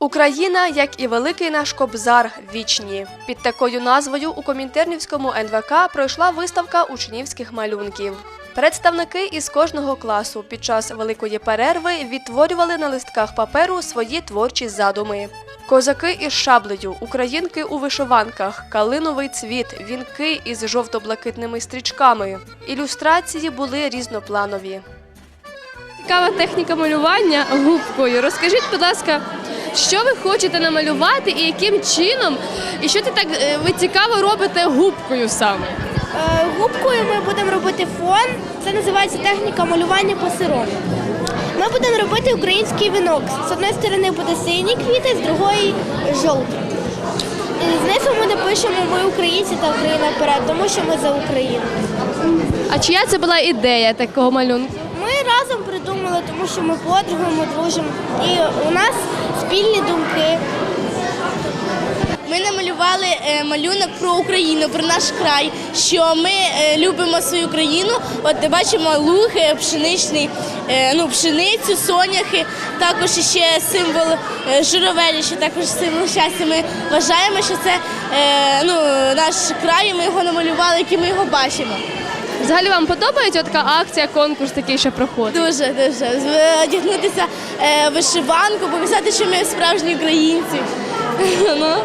Україна, як і великий наш кобзар, вічні. Під такою назвою у Комінтернівському НВК пройшла виставка учнівських малюнків. Представники із кожного класу під час великої перерви відтворювали на листках паперу свої творчі задуми. Козаки із шаблею, українки у вишиванках, калиновий цвіт, вінки із жовто-блакитними стрічками. Ілюстрації були різнопланові. Цікава техніка малювання губкою. Розкажіть, будь ласка, що ви хочете намалювати і яким чином, і що ти так е, ви цікаво робите губкою саме? Е, Губкою ми будемо робити фон. Це називається техніка малювання по сирому. Ми будемо робити український вінок. З одної сторони буде сині квіти, з другої жовті. І Знизу ми напишемо Ми українці та Україна вперед, тому що ми за Україну. А чия це була ідея такого малюнку? Ми тому що ми подруги, ми дружимо. І у нас спільні думки. Ми намалювали е, малюнок про Україну, про наш край, що ми е, любимо свою країну. От бачимо луги, пшеничний, е, ну, пшеницю, соняхи, також ще символ журавелі, що також символ щастя. Ми вважаємо, що це ну, наш край, і ми його намалювали, який ми його бачимо. Взагалі вам подобається така акція, конкурс такий, що проходить? Дуже дуже одягнутися е, вишиванку, показати, що ми справжні українці. Ну.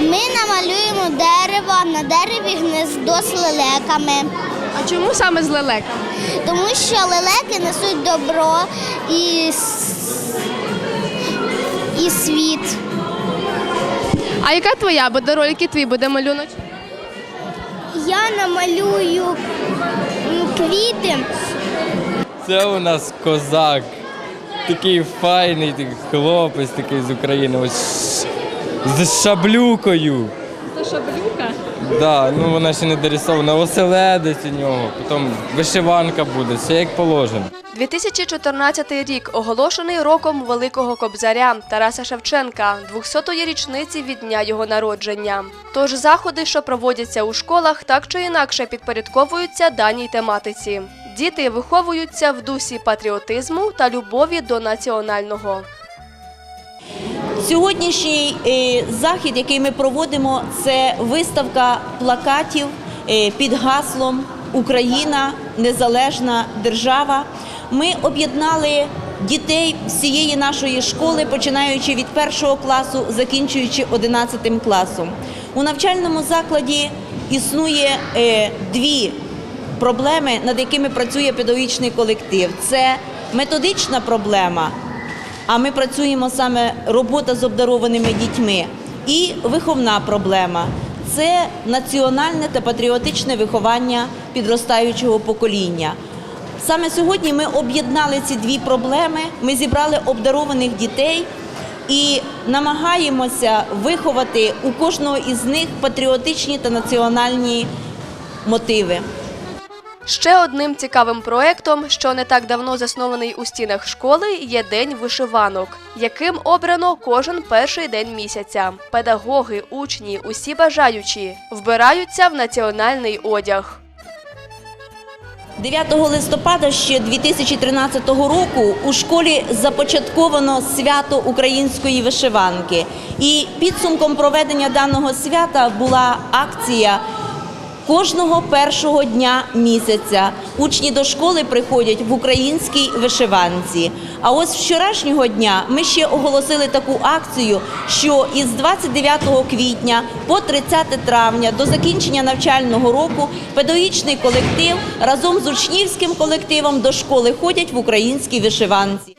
Ми намалюємо дерево, на дереві гнездо з лелеками, А чому саме з лелеками? тому що лелеки несуть добро і, і світ. А яка твоя буде роль, який твій буде малюнок? Я намалюю квіти. Це у нас козак. Такий файний такий хлопець такий з України. Ось з шаблюкою. З шаблюка. Да, ну вона ще не дорисована. Оселедець у нього, потім вишиванка буде, все як положено. 2014 рік оголошений роком Великого Кобзаря Тараса Шевченка, 200-ї річниці від дня його народження. Тож заходи, що проводяться у школах, так чи інакше підпорядковуються даній тематиці. Діти виховуються в дусі патріотизму та любові до національного. Сьогоднішній е, захід, який ми проводимо, це виставка плакатів е, під гаслом Україна незалежна держава. Ми об'єднали дітей всієї нашої школи, починаючи від першого класу, закінчуючи 11 класом. У навчальному закладі існує е, дві проблеми, над якими працює педагогічний колектив. Це методична проблема. А ми працюємо саме робота з обдарованими дітьми. І виховна проблема це національне та патріотичне виховання підростаючого покоління. Саме сьогодні ми об'єднали ці дві проблеми. Ми зібрали обдарованих дітей і намагаємося виховати у кожного із них патріотичні та національні мотиви. Ще одним цікавим проектом, що не так давно заснований у стінах школи, є День вишиванок, яким обрано кожен перший день місяця. Педагоги, учні, усі бажаючі вбираються в національний одяг. 9 листопада ще 2013 року у школі започатковано свято української вишиванки. І підсумком проведення даного свята була акція кожного першого дня місяця. Учні до школи приходять в українській вишиванці. А ось вчорашнього дня ми ще оголосили таку акцію, що із 29 квітня по 30 травня до закінчення навчального року педагогічний колектив разом з учнівським колективом до школи ходять в українській вишиванці.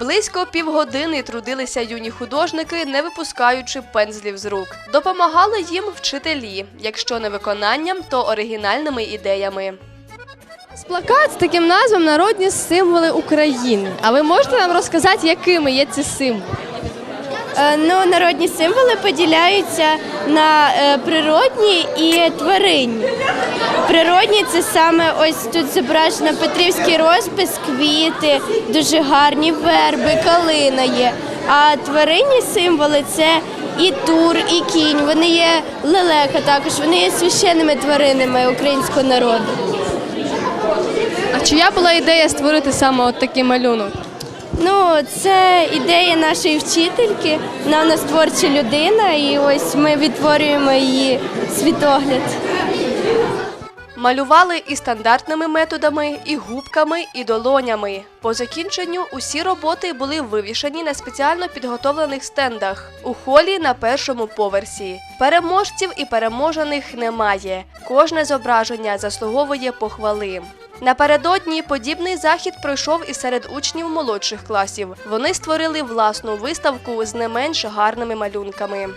Близько півгодини трудилися юні художники, не випускаючи пензлів з рук. Допомагали їм вчителі, якщо не виконанням, то оригінальними ідеями. Плакат з таким назвом Народні символи України. А ви можете нам розказати, якими є ці символи? Е, Ну, народні символи поділяються на е, природні і тваринні. Природні це саме ось тут зображено Петрівський розпис, квіти, дуже гарні верби, калина є. А тваринні символи це і тур, і кінь. Вони є лелека також, вони є священними тваринами українського народу. А чия була ідея створити саме от такий малюнок? Ну, це ідея нашої вчительки. Вона у нас творча людина, і ось ми відтворюємо її світогляд. Малювали і стандартними методами, і губками, і долонями. По закінченню усі роботи були вивішені на спеціально підготовлених стендах у холі на першому поверсі. Переможців і переможених немає. Кожне зображення заслуговує похвали. Напередодні подібний захід пройшов і серед учнів молодших класів. Вони створили власну виставку з не менш гарними малюнками.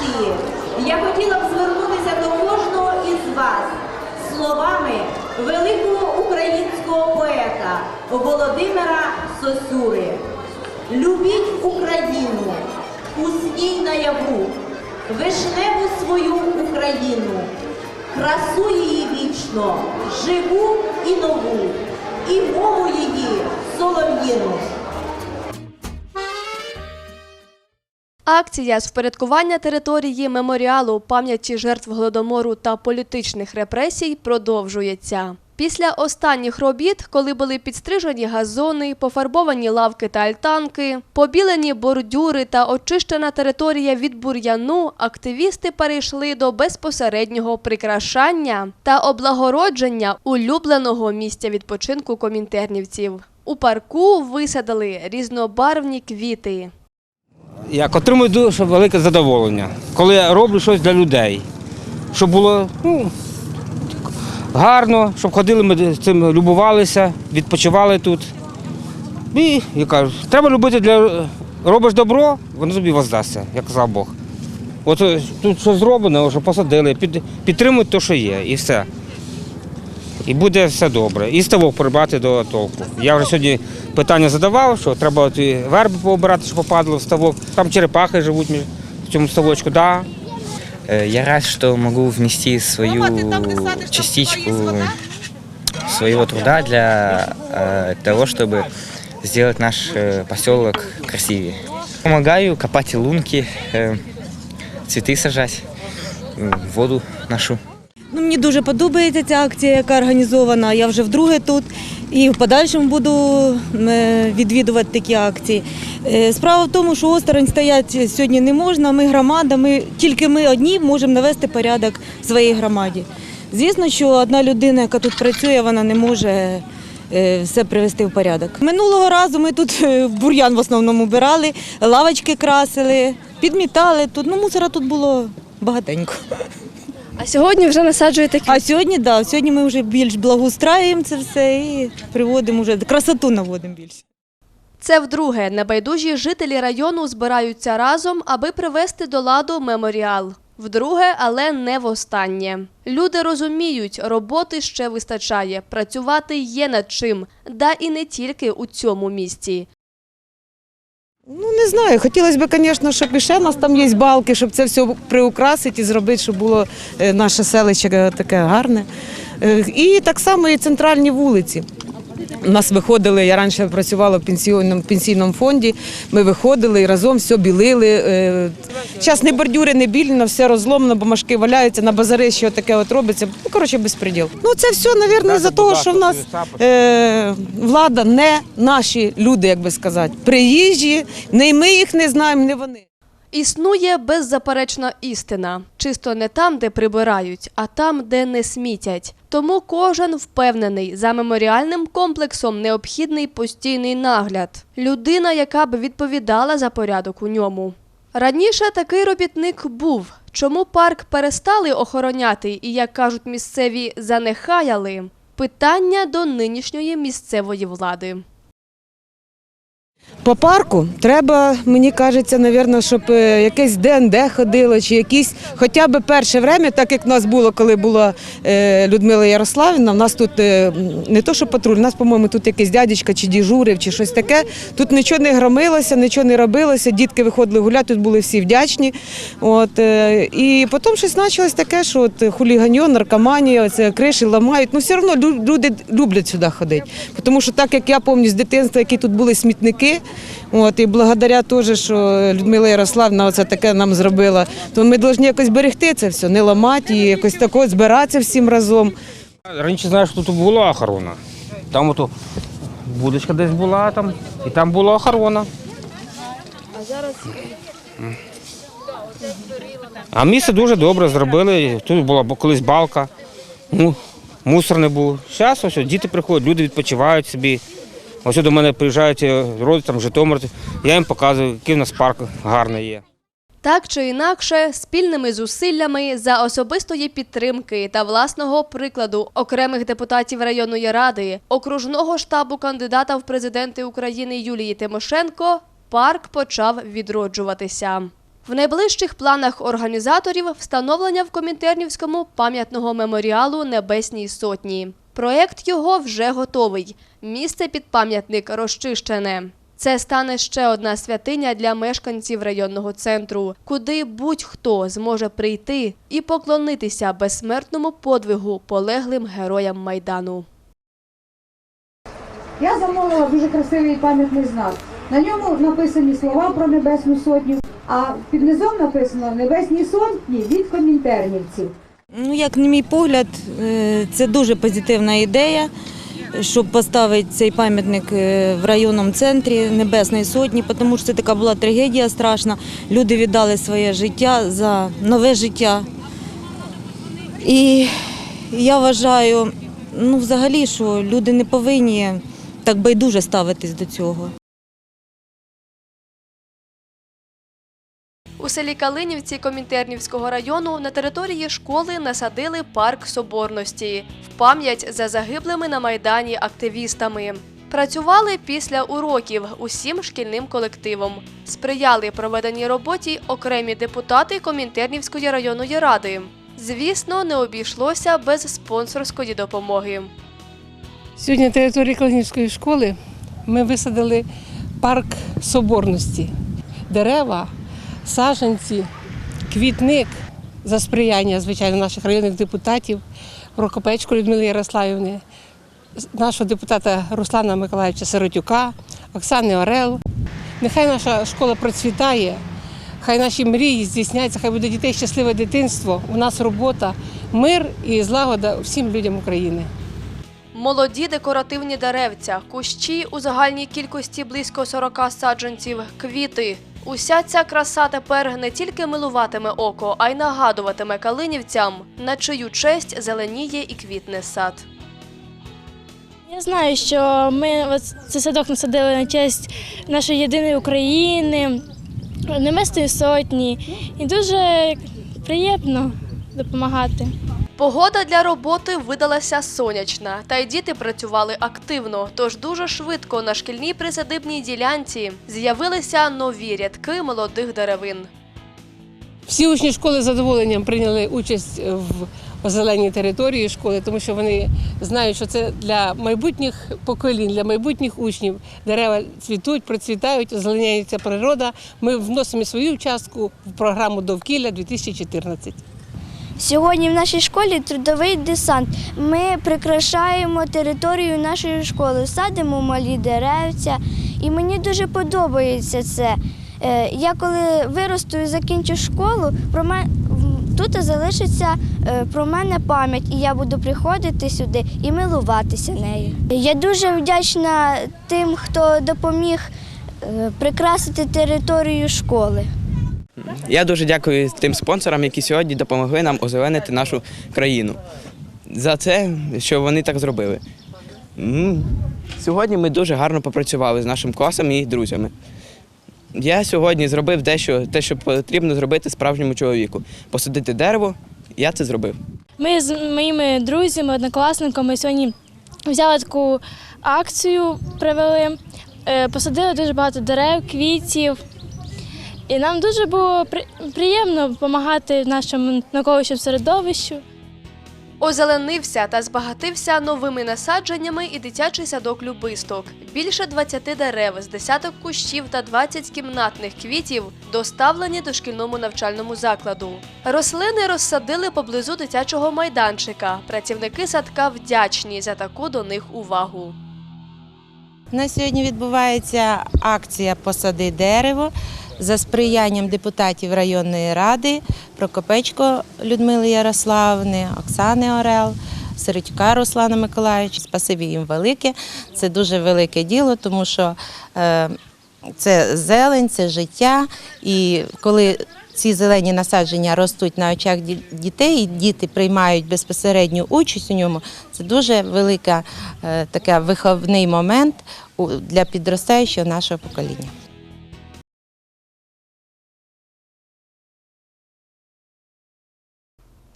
Даної я хотіла б звернутися до кожного із вас словами великого українського поета Володимира Сосюри. Любіть Україну, усній наяву, вишневу свою Україну, красу її вічно, живу і нову, і мову її солов'їну. Акція з впорядкування території меморіалу пам'яті жертв голодомору та політичних репресій продовжується. Після останніх робіт, коли були підстрижені газони, пофарбовані лавки та альтанки, побілені бордюри та очищена територія від бур'яну, активісти перейшли до безпосереднього прикрашання та облагородження улюбленого місця відпочинку комінтернівців. У парку висадили різнобарвні квіти. Як отримую дуже велике задоволення, коли я роблю щось для людей, щоб було ну, гарно, щоб ходили ми цим любувалися, відпочивали тут. І я кажу, треба любити для робиш добро, воно тобі воздасться, як казав Бог. От е, тут що зроблено, що посадили, під, підтримують те, що є, і все І буде все добре. І ставок прибрати до толку. Я вже сьогодні питання задавав, що треба от і верби пообирати, щоб попадало в ставок. Там черепахи живуть між- в цьому ставочку. Да. Э, Я рад, что могу внести свою частичку своего труда для э, того, чтобы сделать наш э, поселок красивее. Помогаю копать лунки, э, цветы сажать, э, воду ношу. Мені дуже подобається ця акція, яка організована. Я вже вдруге тут і в подальшому буду е, відвідувати такі акції. Е, Справа в тому, що осторонь стояти сьогодні не можна. Ми громада, ми тільки ми одні можемо навести порядок в своїй громаді. Звісно, що одна людина, яка тут працює, вона не може е, все привести в порядок. Минулого разу ми тут бур'ян в основному брали, лавочки красили, підмітали тут. Ну, мусора тут було багатенько. А сьогодні вже насаджуєте квіти. А сьогодні, да, сьогодні ми вже більш благоустраюємо це все і приводимо вже красоту наводимо більше. Це вдруге небайдужі жителі району збираються разом, аби привести до ладу меморіал. Вдруге, але не востаннє. Люди розуміють, роботи ще вистачає, працювати є над чим, да і не тільки у цьому місці. Ну не знаю. Хотілося б, звісно, щоб ще у нас там є балки, щоб це все приукрасити і зробити, щоб було е, наше селище е, таке гарне. Е, І так само і центральні вулиці. У нас виходили, я раніше працювала в пенсійному, пенсійному фонді, ми виходили і разом все білили. Зараз не бордюри, не білено, все розломано, бумажки валяються, на базари ще таке от робиться. Ну, коротше, безпреділ. Ну, це все, мабуть, за того, що в нас е, влада не наші люди, як би сказати, приїжджі, не ми їх не знаємо, не вони. Існує беззаперечна істина. Чисто не там, де прибирають, а там, де не смітять. Тому кожен впевнений, за меморіальним комплексом необхідний постійний нагляд. Людина, яка б відповідала за порядок у ньому. Раніше такий робітник був. Чому парк перестали охороняти і, як кажуть місцеві, занехаяли? Питання до нинішньої місцевої влади. По парку треба, мені кажеться, навірно, щоб е, якесь ДНД ходило, чи якісь, хоча б перше время, так як в нас було, коли була е, Людмила Ярославівна, в нас тут е, не то, що патруль, у нас, по-моєму, тут якийсь дядечка чи діжурив, чи щось таке. Тут нічого не громилося, нічого не робилося, дітки виходили гуляти, тут були всі вдячні. От, і потім щось почалось таке, що от хуліганьо, наркоманія, це криші ламають. Ну, все одно люди люблять сюди ходити. Тому що так як я пам'ятаю з дитинства, які тут були смітники, от, і благодаря теж, що Людмила Ярославна оце таке нам зробила, то ми повинні якось берегти це все, не ламати і якось тако збиратися всім разом. Раніше знаєш, тут була охорона. Там ото будочка десь була там, і там була охорона. А зараз. А місце дуже добре зробили. Тут була колись балка, ну, мусор не був. Зараз ось діти приходять, люди відпочивають собі. Ось до мене приїжджають е, родичі, Житомир. Я їм показую, який в нас парк гарний є. Так чи інакше, спільними зусиллями за особистої підтримки та власного прикладу окремих депутатів районної ради, окружного штабу кандидата в президенти України Юлії Тимошенко, парк почав відроджуватися. В найближчих планах організаторів встановлення в Комінтернівському пам'ятного меморіалу Небесній Сотні. Проєкт його вже готовий. Місце під пам'ятник розчищене. Це стане ще одна святиня для мешканців районного центру, куди будь-хто зможе прийти і поклонитися безсмертному подвигу полеглим героям майдану. Я замовила дуже красивий пам'ятний знак. На ньому написані слова про Небесну Сотню, а під низом написано Небесні Сотні від комінтернівців. Ну, як на мій погляд, е, це дуже позитивна ідея, щоб поставити цей пам'ятник е, в районному центрі Небесної Сотні, тому що це така була трагедія страшна. Люди віддали своє життя за нове життя. І я вважаю, ну, взагалі, що люди не повинні так байдуже ставитись до цього. У селі Калинівці Комінтернівського району на території школи насадили парк соборності в пам'ять за загиблими на майдані активістами. Працювали після уроків усім шкільним колективом. Сприяли проведеній роботі окремі депутати Комінтернівської районної ради. Звісно, не обійшлося без спонсорської допомоги. Сьогодні на території Калинівської школи ми висадили парк соборності. Дерева, саджанці, квітник за сприяння, звичайно, наших районних депутатів, Прокопечко Людмили Ярославівни, нашого депутата Руслана Миколаївича Сиротюка, Оксани Орел. Нехай наша школа процвітає, хай наші мрії здійсняться, хай буде дітей щасливе дитинство. У нас робота, мир і злагода всім людям України. Молоді декоративні деревця, кущі у загальній кількості близько 40 саджанців, квіти. Уся ця краса тепер не тільки милуватиме око, а й нагадуватиме калинівцям, на чию честь зеленіє і квітне сад. Я знаю, що ми цей садок насадили на честь нашої єдиної України, Небесної сотні, і дуже приємно допомагати. Погода для роботи видалася сонячна, та й діти працювали активно. Тож дуже швидко на шкільній присадибній ділянці з'явилися нові рядки молодих деревин. Всі учні школи з задоволенням прийняли участь в озеленій території школи, тому що вони знають, що це для майбутніх поколінь, для майбутніх учнів. Дерева цвітуть, процвітають, озеленяється природа. Ми вносимо свою частку в програму довкілля 2014. Сьогодні в нашій школі трудовий десант. Ми прикрашаємо територію нашої школи, садимо малі деревця, і мені дуже подобається це. Е, Я коли виросту і закінчу школу, про мене тут залишиться е, про мене пам'ять, і я буду приходити сюди і милуватися нею. Я дуже вдячна тим, хто допоміг е, прикрасити територію школи. Я дуже дякую тим спонсорам, які сьогодні допомогли нам озеленити нашу країну. За це, що вони так зробили. Сьогодні ми дуже гарно попрацювали з нашим класом і друзями. Я сьогодні зробив дещо, те, що потрібно зробити справжньому чоловіку. Посадити дерево, я це зробив. Ми з моїми друзями, однокласниками сьогодні взяли таку акцію, провели, е, посадили дуже багато дерев, квітів. І нам дуже було при- приємно допомагати нашому навколишньому середовищу. Озеленився та збагатився новими насадженнями і дитячий садок Любисток. Більше 20 дерев з десяток кущів та 20 кімнатних квітів доставлені до шкільному навчальному закладу. Рослини розсадили поблизу дитячого майданчика. Працівники садка вдячні за таку до них увагу. На сьогодні відбувається акція Посади дерево за сприянням депутатів районної ради Прокопечко Людмили Ярославни, Оксани Орел, Середюка Руслана Миколаївича. Спасибі їм велике. Це дуже велике діло, тому що е, це зелень, це життя. І коли ці зелені насадження ростуть на очах дітей, і діти приймають безпосередню участь у ньому, це дуже велика е, така виховний момент для підростаючого нашого покоління.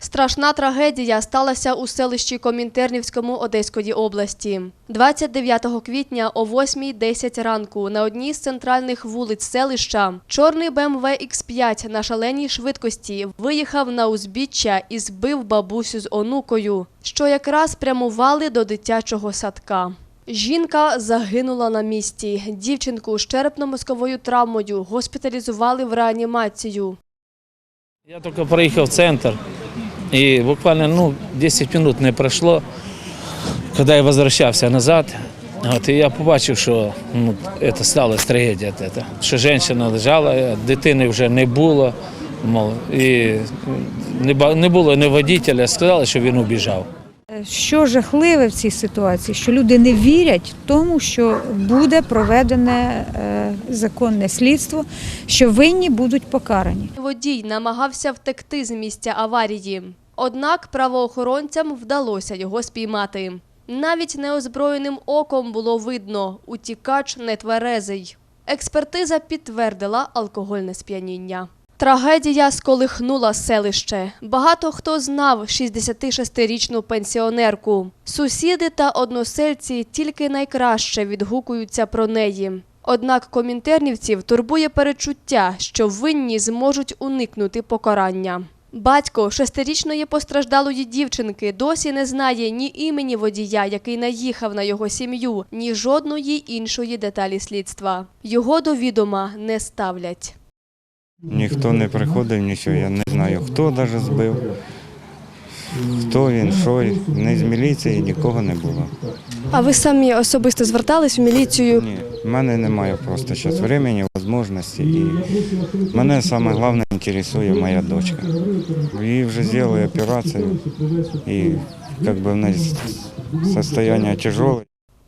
Страшна трагедія сталася у селищі Комінтернівському Одеської області. 29 квітня о 8.10 ранку на одній з центральних вулиць селища чорний БМВ X5 на шаленій швидкості виїхав на узбіччя і збив бабусю з онукою, що якраз прямували до дитячого садка. Жінка загинула на місці. Дівчинку з черепно-мозковою травмою госпіталізували в реанімацію. Я только проехал в центр, и буквально ну, 10 минут не пройшло, когда я возвращался назад. От, і я побачив, що ну, це сталося трагедія. Що жінка лежала, дитини вже не було. Мол, і не було ні водителя, сказали, що він убіжав. Що жахливе в цій ситуації, що люди не вірять тому, що буде проведене е, законне слідство, що винні будуть покарані. Водій намагався втекти з місця аварії. Однак правоохоронцям вдалося його спіймати. Навіть неозброєним оком було видно, утікач нетверезий. Експертиза підтвердила алкогольне сп'яніння. Трагедія сколихнула селище. Багато хто знав 66-річну пенсіонерку. Сусіди та односельці тільки найкраще відгукуються про неї. Однак комінтернівців турбує перечуття, що винні зможуть уникнути покарання. Батько шестирічної постраждалої дівчинки досі не знає ні імені водія, який наїхав на його сім'ю, ні жодної іншої деталі слідства. Його до відома не ставлять. Ніхто не приходив, нічого. Я не знаю, хто навіть збив, хто він, що. Ні з міліції нікого не було. А ви самі особисто звертались в міліцію? Ні, в мене немає просто зараз времени, можливості. І мене саме головне інтересує моя дочка. Їй вже зробили операцію, і як би в неї состояние тяжеле.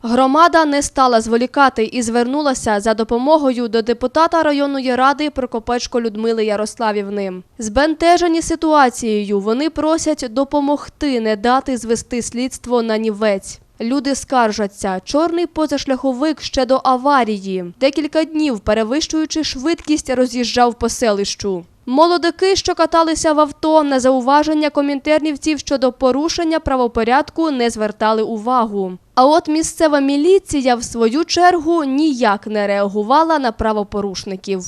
Громада не стала зволікати і звернулася за допомогою до депутата районної ради Прокопечко Людмили Ярославівни. Збентежені ситуацією, вони просять допомогти не дати звести слідство на нівець. Люди скаржаться, чорний позашляховик ще до аварії. Декілька днів, перевищуючи швидкість, роз'їжджав по селищу. Молодики, що каталися в авто, на зауваження комінтернівців щодо порушення правопорядку не звертали увагу. А от місцева міліція, в свою чергу, ніяк не реагувала на правопорушників.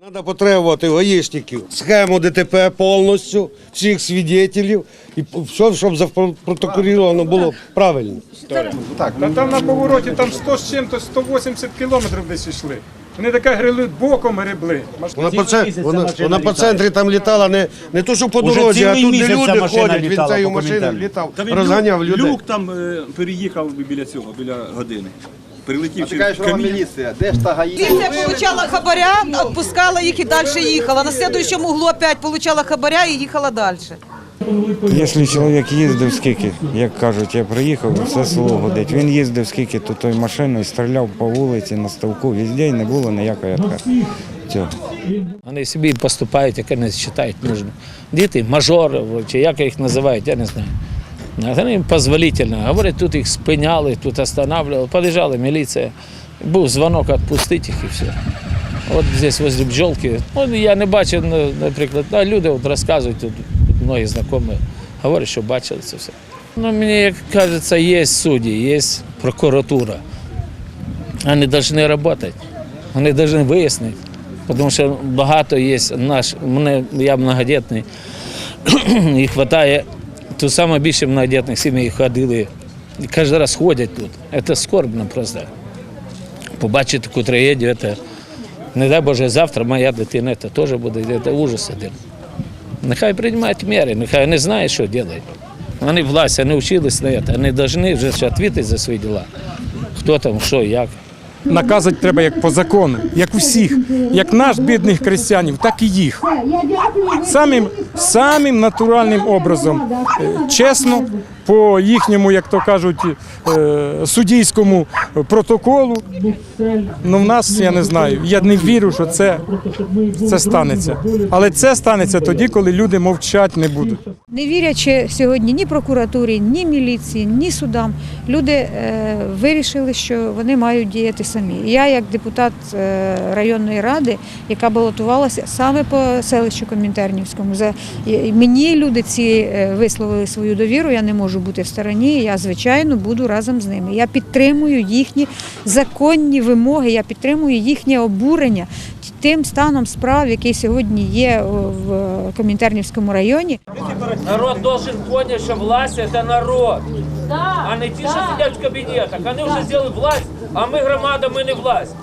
Треба потребувати гаїшників, схему ДТП повністю, всіх свідетелів і все, щоб запротоколіровано було правильно. Так, та там на повороті там 100 з чим-то 180 кілометрів десь йшли. Вони таке грили боком гребли. Вона по, це, вона, вона по центрі там літала не, не то, що по Уже дорозі, а цілий тут де місяць ця люди машина ходять, він літала цією по машиною літав, Та він розганяв люк, людей. Люк там е, переїхав біля цього, біля години. Прилетів А ти кажеш, через що камінь. міліція? Де ж та? Поліція получала хабаря, відпускала їх і далі їхала. На слідуючому углу опять получала хабаря і їхала далі. Якщо чоловік їздив скільки, як кажуть, я приїхав, все село годить. Він їздив скільки то той машиною, стріляв по вулиці, на ставку, везде і не було ніякої. Все. Вони собі поступають, як вони вважають нужно. Діти, мажори, чи як їх називають, я не знаю. Вони їм дозволительно. Говорять, тут їх спиняли, тут останавливали. Подъезжала міліція. Був дзвонок відпустити їх і все. От здесь возле бджолки. Я не бачив, наприклад, люди от розказують, тут многі знайомі говорять, що бачили це все. Ну, мені як кажеться, є судді, є прокуратура. Вони повинні працювати. Вони повинні вияснити. Тому що багато є наш, мене, я многодітний, і вистачає, тут саме більше многодітних сімей ходили. І кожен раз ходять тут. Це скорбно просто. Побачити таку трагедію, це, не дай Боже, завтра моя дитина це теж буде, це ужас один. Нехай приймають міри, нехай вони знають, що роблять. Вони власть, вони вчились на це, вони повинні вже відповідати за свої діла. Хто там, що, як. Наказувати треба як по закону, як усіх, як наш бідних крестьянів, так і їх. Самим, самим натуральним образом, е, чесно, по їхньому, як то кажуть, е, суддійському протоколу. Ну, в нас я не знаю. Я не вірю, що це, це станеться. Але це станеться тоді, коли люди мовчать не будуть. Не вірячи сьогодні ні прокуратурі, ні міліції, ні судам, люди е, вирішили, що вони мають діяти самі. Я, як депутат е, районної ради, яка балотувалася саме по селищу Комінтернівському, за мені люди ці е, висловили свою довіру. Я не можу бути в стороні. Я звичайно буду разом з ними. Я підтримую їхні законні вимоги, я підтримую їхнє обурення тим станом справ, який сьогодні є в Комінтернівському районі. Народ должен понять, что власть это народ. А не ті, що сидять в кабінетах. Вони вже взяли власть, а ми громада, ми не власть.